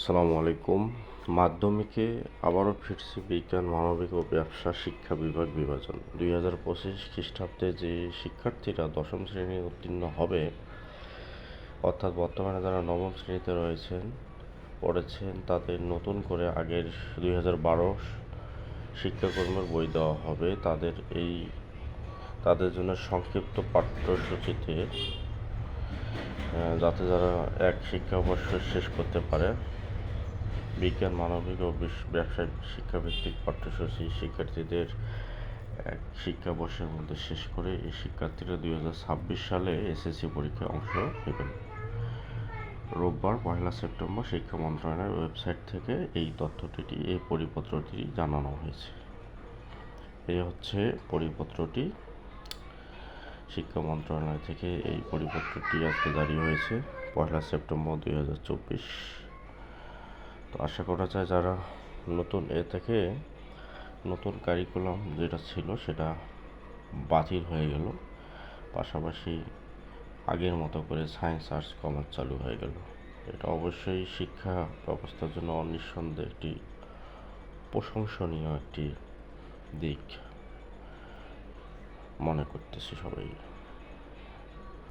আসসালামু আলাইকুম। মাধ্যমিকে আবারও ফিরছে বিজ্ঞান, মানবিক ও ব্যবসা শিক্ষা বিভাগ বিভাজন। দুই হাজার পঁচিশ খ্রিস্টাব্দে যে শিক্ষার্থীরা দশম শ্রেণি উত্তীর্ণ হবে, অর্থাৎ বর্তমানে যারা নবম শ্রেণীতে রয়েছেন, পড়েছেন, তাদের নতুন করে আগের দুই হাজার বারো শিক্ষাকর্মের বই দেওয়া হবে। তাদের এই, তাদের জন্য সংক্ষিপ্ত পাঠ্যসূচিতে যাতে যারা এক শিক্ষাবর্ষ শেষ করতে পারে। বিজ্ঞান, মানবিক ও ব্যবসায়িক শিক্ষাভিত্তিক পাঠ্যসূচি শিক্ষার্থীদের এক শিক্ষাবর্ষের মধ্যে শেষ করে এই শিক্ষার্থীরা দুই হাজার ছাব্বিশ সালে এসএসসি পরীক্ষায় অংশ নেবেন। রোববার পয়লা সেপ্টেম্বর শিক্ষা মন্ত্রণালয়ের ওয়েবসাইট থেকে এই তথ্যটি, এই পরিপত্রটি জানানো হয়েছে। এই হচ্ছে পরিপত্রটি। শিক্ষা মন্ত্রণালয় থেকে এই পরিপত্রটি আজকে জারি হয়েছে পয়লা সেপ্টেম্বর দুই হাজার চব্বিশ। তো আশা করা যায় যারা নতুন এ থেকে নতুন কারিকুলাম যেটা ছিল সেটা বাতিল হয়ে গেল। পাশাপাশি আগের মতো করে সায়েন্স আর্টস কমার্স চালু হয়ে গেল। এটা অবশ্যই শিক্ষা ব্যবস্থার জন্য অনিঃসন্দেহে একটি প্রশংসনীয় একটি দিক মনে করতেছি সবাই।